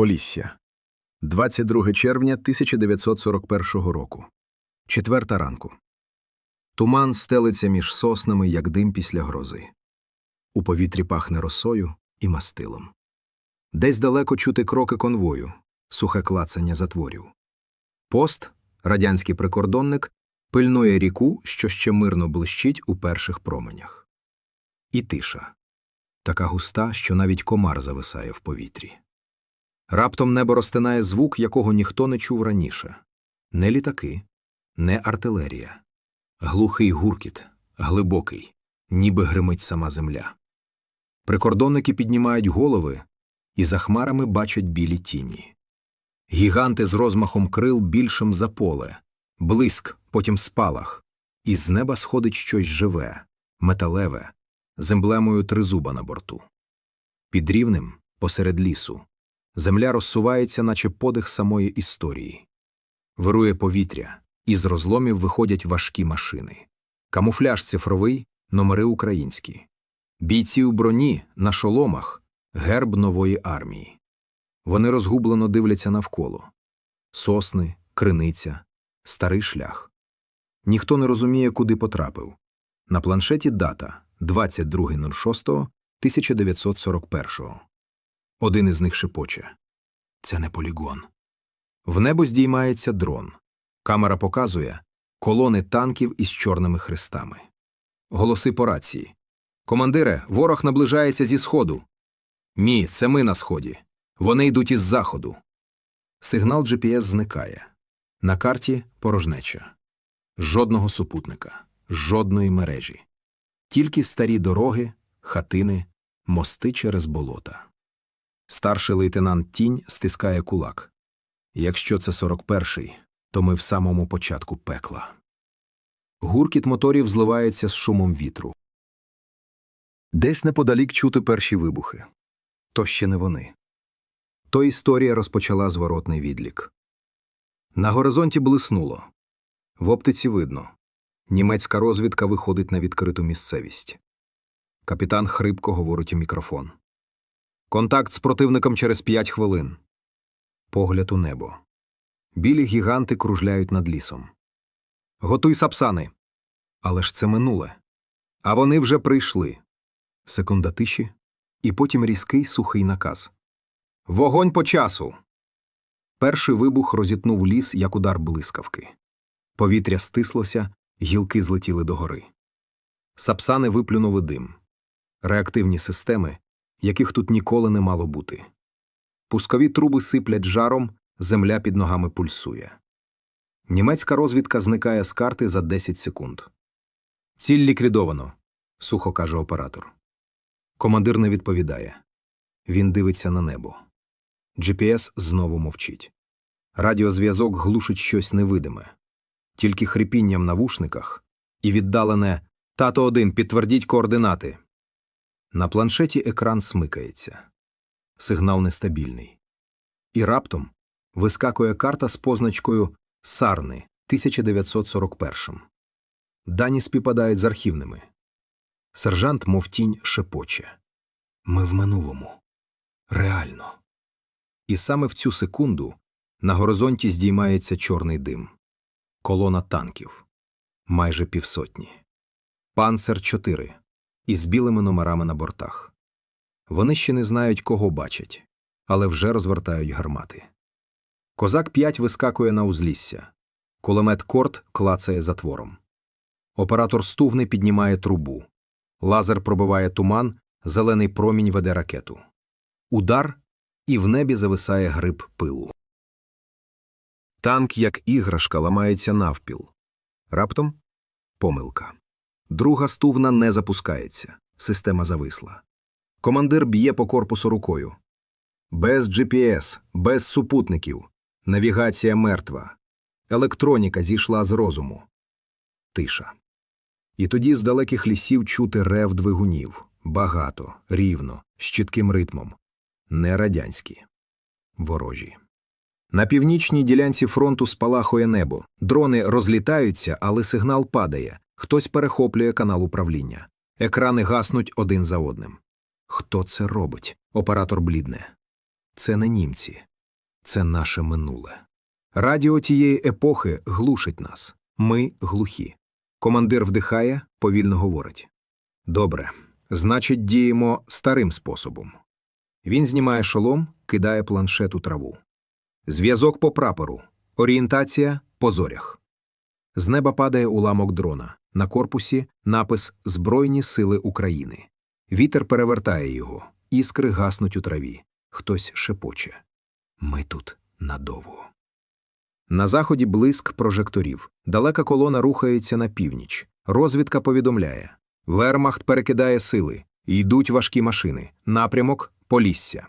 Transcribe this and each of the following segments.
Полісся. 22 червня 1941 року. Четверта ранку. Туман стелиться між соснами, як дим після грози. У повітрі пахне росою і мастилом. Десь далеко чути кроки конвою, сухе клацання затворів. Пост, радянський прикордонник, пильнує ріку, що ще мирно блищить у перших променях. І тиша. Така густа, що навіть комар зависає в повітрі. Раптом небо розтинає звук, якого ніхто не чув раніше не літаки, не артилерія. Глухий гуркіт, глибокий, ніби гримить сама земля. Прикордонники піднімають голови і за хмарами бачать білі тіні. Гіганти з розмахом крил більшим за поле, блиск, потім спалах, і з неба сходить щось живе, металеве, з емблемою тризуба на борту. Під рівнем, посеред лісу, земля розсувається, наче подих самої історії. Вирує повітря, і з розломів виходять важкі машини. Камуфляж цифровий, номери українські. Бійці у броні, на шоломах, герб нової армії. Вони розгублено дивляться навколо. Сосни, криниця, старий шлях. Ніхто не розуміє, куди потрапив. На планшеті дата 22.06.1941. Один із них шепоче. Це не полігон. В небо здіймається дрон. Камера показує колони танків із чорними хрестами. Голоси по рації. Командире, ворог наближається зі сходу. Ні, це ми на сході. Вони йдуть із заходу. Сигнал GPS зникає. На карті порожнеча. Жодного супутника, жодної мережі. Тільки старі дороги, хатини, мости через болота. Старший лейтенант Тінь стискає кулак. Якщо це 41-й, то ми в самому початку пекла. Гуркіт моторів зливається з шумом вітру. Десь неподалік чути перші вибухи. То ще не вони. То історія розпочала зворотний відлік. На горизонті блиснуло. В оптиці видно. Німецька розвідка виходить на відкриту місцевість. Капітан хрипко говорить у мікрофон. Контакт з противником через п'ять хвилин. Погляд у небо. Білі гіганти кружляють над лісом. Готуй сапсани. Але ж це минуле. А вони вже прийшли. Секунда тиші, і потім різкий сухий наказ. Вогонь по часу. Перший вибух розітнув ліс, як удар блискавки. Повітря стислося, гілки злетіли догори. Сапсани виплюнули дим. Реактивні системи, яких тут ніколи не мало бути. Пускові труби сиплять жаром, земля під ногами пульсує. Німецька розвідка зникає з карти за 10 секунд. Ціль ліквідовано, сухо каже оператор. Командир не відповідає. Він дивиться на небо. GPS знову мовчить. Радіозв'язок глушить щось невидиме. Тільки хрипіння в навушниках і віддалене Тато один, підтвердіть координати. На планшеті екран смикається. Сигнал нестабільний. І раптом вискакує карта з позначкою Сарни 1941. Дані співпадають з архівними. Сержант, мов тінь, шепоче. Ми в минулому. Реально. І саме в цю секунду на горизонті здіймається чорний дим. Колона танків. Майже півсотні. Панцер 4 із білими номерами на бортах. Вони ще не знають, кого бачать, але вже розвертають гармати. Козак 5 вискакує на узлісся. Кулемет Корт клацає затвором. Оператор стувни піднімає трубу. Лазер пробиває туман, зелений промінь веде ракету. Удар, і в небі зависає гриб пилу. Танк, як іграшка, ламається навпіл. Раптом помилка. Друга стувна не запускається. Система зависла. Командир б'є по корпусу рукою. Без GPS, без супутників. Навігація мертва. Електроніка зійшла з розуму. Тиша. І тоді з далеких лісів чути рев двигунів. Багато, рівно, з чітким ритмом. Не радянські. Ворожі. На північній ділянці фронту спалахує небо. Дрони розлітаються, але сигнал падає. Хтось перехоплює канал управління. Екрани гаснуть один за одним. Хто це робить? Оператор блідне. Це не німці, це наше минуле. Радіо тієї епохи глушить нас. Ми глухі. Командир вдихає, повільно говорить. Добре, значить, діємо старим способом. Він знімає шолом, кидає планшет у траву. Зв'язок по прапору. Орієнтація по зорях. З неба падає уламок дрона. На корпусі напис Збройні сили України. Вітер перевертає його, іскри гаснуть у траві. Хтось шепоче. Ми тут надовго. На заході блиск прожекторів. Далека колона рухається на північ. Розвідка повідомляє. Вермахт перекидає сили. Йдуть важкі машини. Напрямок Полісся.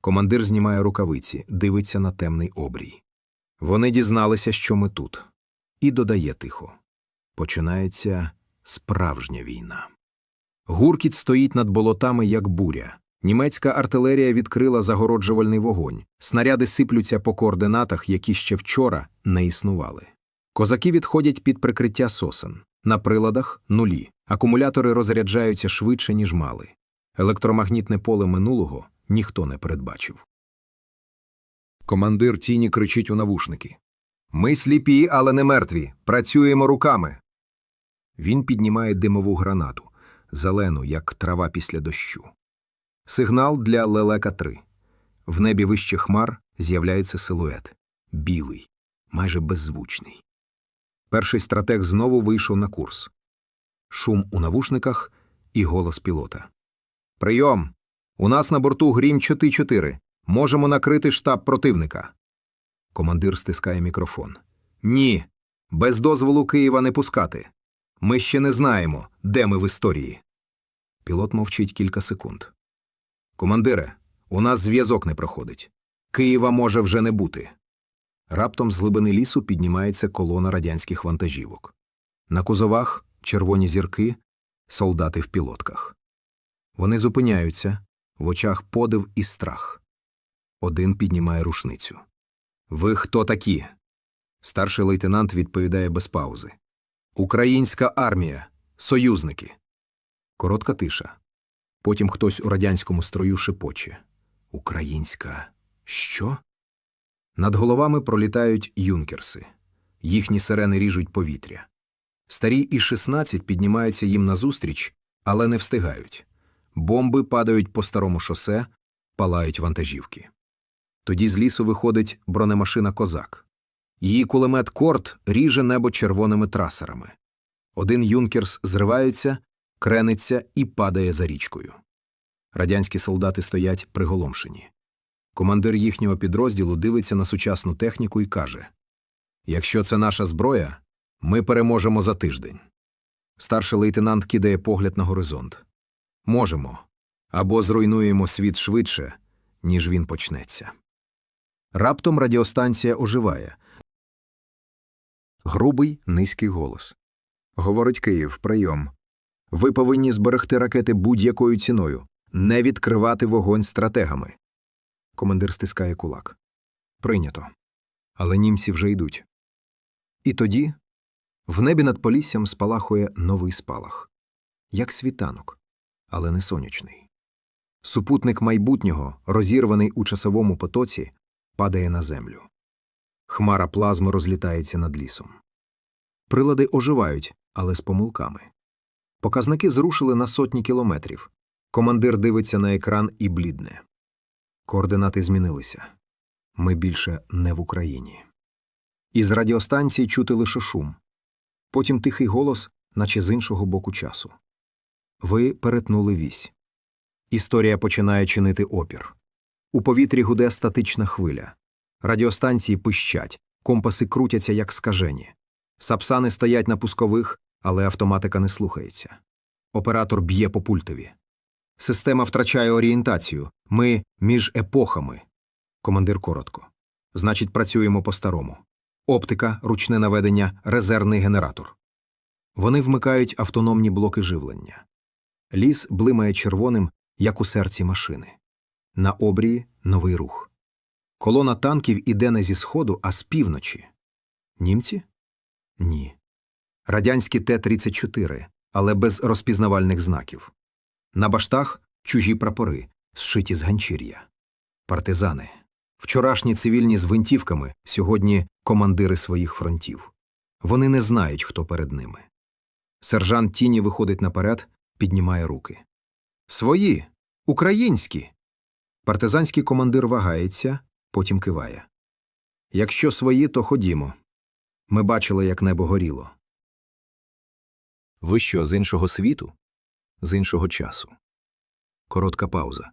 Командир знімає рукавиці, дивиться на темний обрій. Вони дізналися, що ми тут. І додає тихо. Починається справжня війна. Гуркіт стоїть над болотами, як буря. Німецька артилерія відкрила загороджувальний вогонь. Снаряди сиплються по координатах, які ще вчора не існували. Козаки відходять під прикриття сосен. На приладах нулі. Акумулятори розряджаються швидше, ніж мали. Електромагнітне поле минулого ніхто не передбачив. Командир тіні кричить у навушники. Ми сліпі, але не мертві. Працюємо руками. Він піднімає димову гранату, зелену, як трава після дощу. Сигнал для лелека 3 В небі вище хмар з'являється силует. Білий, майже беззвучний. Перший стратег знову вийшов на курс. Шум у навушниках і голос пілота. Прийом! У нас на борту грім 4-4. Можемо накрити штаб противника. Командир стискає мікрофон. Ні. Без дозволу Києва не пускати. Ми ще не знаємо, де ми в історії. Пілот мовчить кілька секунд. Командире, у нас зв'язок не проходить. Києва може вже не бути. Раптом з глибини лісу піднімається колона радянських вантажівок. На кузовах червоні зірки, солдати в пілотках. Вони зупиняються, в очах подив і страх. Один піднімає рушницю. Ви хто такі? Старший лейтенант відповідає без паузи. Українська армія, союзники. Коротка тиша. Потім хтось у радянському строю шепоче. Українська. Що? Над головами пролітають юнкерси. Їхні сирени ріжуть повітря. Старі і 16 піднімаються їм назустріч, але не встигають. Бомби падають по старому шосе, палають вантажівки. Тоді з лісу виходить бронемашина Козак. Її кулемет Корт ріже небо червоними трасерами. Один юнкерс зривається, крениться і падає за річкою. Радянські солдати стоять приголомшені. Командир їхнього підрозділу дивиться на сучасну техніку і каже: Якщо це наша зброя, ми переможемо за тиждень. Старший лейтенант кидає погляд на горизонт. Можемо. Або зруйнуємо світ швидше, ніж він почнеться. Раптом радіостанція оживає. Грубий низький голос. Говорить Київ, прийом. Ви повинні зберегти ракети будь-якою ціною, не відкривати вогонь стратегами. Командир стискає кулак. Прийнято. Але німці вже йдуть. І тоді в небі над поліссям спалахує новий спалах, як світанок, але не сонячний. Супутник майбутнього, розірваний у часовому потоці, падає на землю. Хмара плазми розлітається над лісом. Прилади оживають, але з помилками. Показники зрушили на сотні кілометрів. Командир дивиться на екран і блідне. Координати змінилися. Ми більше не в Україні. Із радіостанції чути лише шум. Потім тихий голос, наче з іншого боку часу. Ви перетнули вісь. Історія починає чинити опір. У повітрі гуде статична хвиля. Радіостанції пищать, компаси крутяться, як скажені. Сапсани стоять на пускових, але автоматика не слухається. Оператор б'є по пультові. Система втрачає орієнтацію. Ми між епохами. Командир коротко. Значить, працюємо по-старому. Оптика, ручне наведення, резервний генератор. Вони вмикають автономні блоки живлення. Ліс блимає червоним, як у серці машини. На обрії новий рух. Колона танків іде не зі сходу, а з півночі. Німці? Ні. Радянські Т-34, але без розпізнавальних знаків. На баштах чужі прапори, зшиті з ганчір'я. Партизани. Вчорашні цивільні з гвинтівками, сьогодні командири своїх фронтів. Вони не знають, хто перед ними. Сержант Тіні виходить наперед, піднімає руки. Свої, українські. Партизанський командир вагається, потім киває. Якщо свої, то ходімо. Ми бачили, як небо горіло. Ви що, з іншого світу? З іншого часу. Коротка пауза.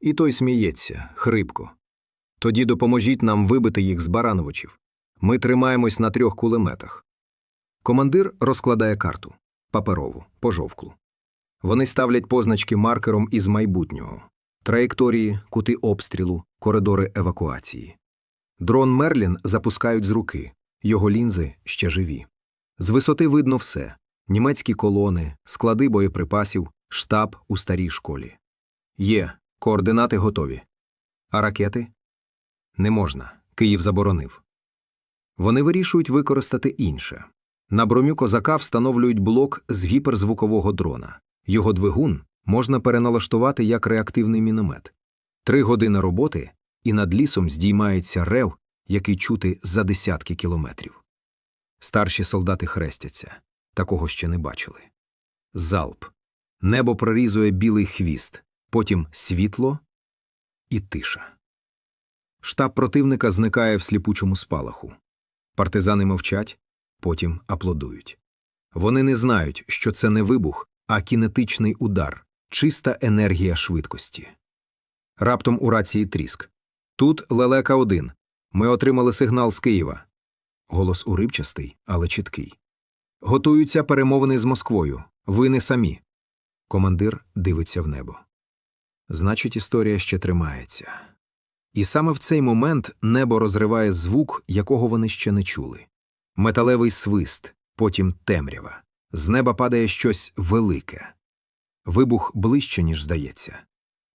І той сміється, хрипко. Тоді допоможіть нам вибити їх з Барановичів. Ми тримаємось на трьох кулеметах. Командир розкладає карту паперову, пожовклу. Вони ставлять позначки маркером із майбутнього траєкторії, кути обстрілу, коридори евакуації. Дрон Мерлін запускають з руки, його лінзи ще живі. З висоти видно все німецькі колони, склади боєприпасів, штаб у старій школі. Є, координати готові. А ракети? Не можна. Київ заборонив. Вони вирішують використати інше. На броню козака встановлюють блок з гіперзвукового дрона. Його двигун можна переналаштувати як реактивний міномет. Три години роботи, і над лісом здіймається рев, який чути за десятки кілометрів. Старші солдати хрестяться. Такого ще не бачили. Залп. Небо прорізує білий хвіст, потім світло і тиша. Штаб противника зникає в сліпучому спалаху. Партизани мовчать, потім аплодують. Вони не знають, що це не вибух, а кінетичний удар, чиста енергія швидкості. Раптом у рації тріск. Тут лелека 1 Ми отримали сигнал з Києва. Голос уривчастий, але чіткий. Готуються перемовини з Москвою. Ви не самі. Командир дивиться в небо. Значить, історія ще тримається. І саме в цей момент небо розриває звук, якого вони ще не чули. Металевий свист, потім темрява. З неба падає щось велике. Вибух ближче, ніж здається.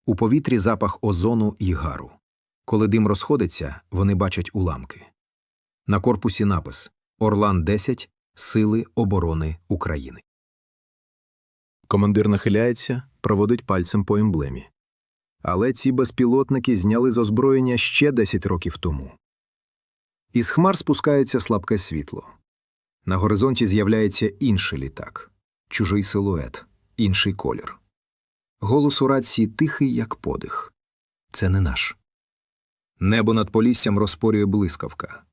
У повітрі запах озону і гару. Коли дим розходиться, вони бачать уламки. На корпусі напис Орлан 10 Сили оборони України. Командир нахиляється, проводить пальцем по емблемі. Але ці безпілотники зняли з озброєння ще 10 років тому. Із хмар спускається слабке світло. На горизонті з'являється інший літак, чужий силует, інший колір. Голос у рації тихий, як подих. Це не наш. Небо над поліссям розпорює блискавка.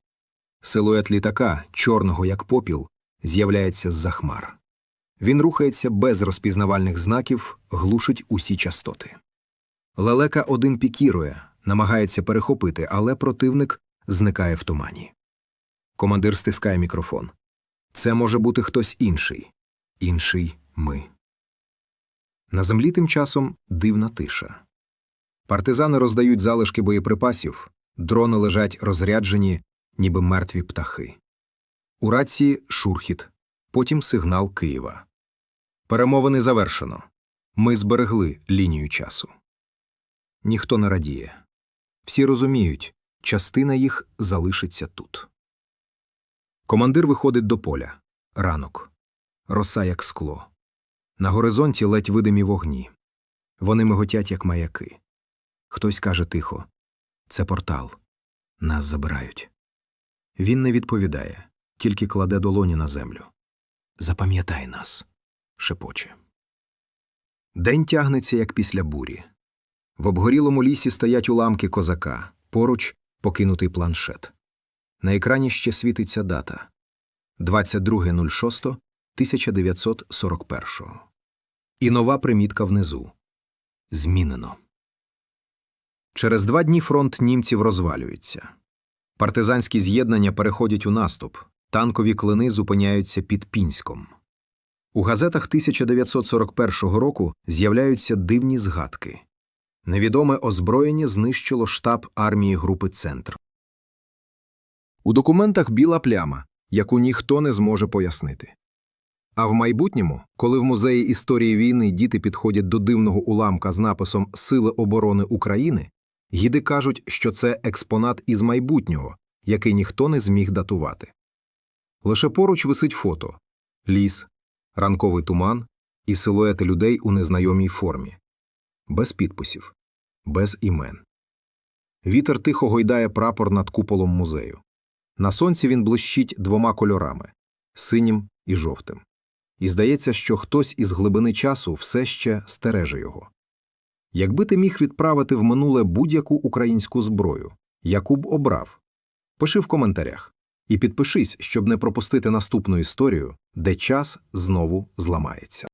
Силует літака, чорного як попіл, з'являється з-за хмар. Він рухається без розпізнавальних знаків, глушить усі частоти. Лелека один пікірує, намагається перехопити, але противник зникає в тумані. Командир стискає мікрофон. Це може бути хтось інший. Інший ми. На землі тим часом дивна тиша. Партизани роздають залишки боєприпасів, дрони лежать розряджені, ніби мертві птахи. У рації шурхіт, потім сигнал Києва. Перемовини завершено. Ми зберегли лінію часу. Ніхто не радіє. Всі розуміють, частина їх залишиться тут. Командир виходить до поля. Ранок. Роса, як скло. На горизонті ледь видимі вогні. Вони миготять, як маяки. Хтось каже тихо це портал. Нас забирають. Він не відповідає, тільки кладе долоні на землю. Запам'ятай нас, шепоче. День тягнеться, як після бурі. В обгорілому лісі стоять уламки козака, поруч покинутий планшет. На екрані ще світиться дата 22.06.1941. І нова примітка внизу. Змінено. Через два дні фронт німців розвалюється. Партизанські з'єднання переходять у наступ, танкові клини зупиняються під Пінськом. У газетах 1941 року з'являються дивні згадки. Невідоме озброєння знищило штаб армії групи Центр. У документах біла пляма, яку ніхто не зможе пояснити. А в майбутньому, коли в музеї історії війни діти підходять до дивного уламка з написом Сили оборони України, гіди кажуть, що це експонат із майбутнього, який ніхто не зміг датувати. Лише поруч висить фото ліс, ранковий туман і силуети людей у незнайомій формі, без підписів, без імен. Вітер тихо гойдає прапор над куполом музею. На сонці він блищить двома кольорами синім і жовтим. І здається, що хтось із глибини часу все ще стереже його. Якби ти міг відправити в минуле будь-яку українську зброю, яку б обрав? Пиши в коментарях і підпишись, щоб не пропустити наступну історію, де час знову зламається.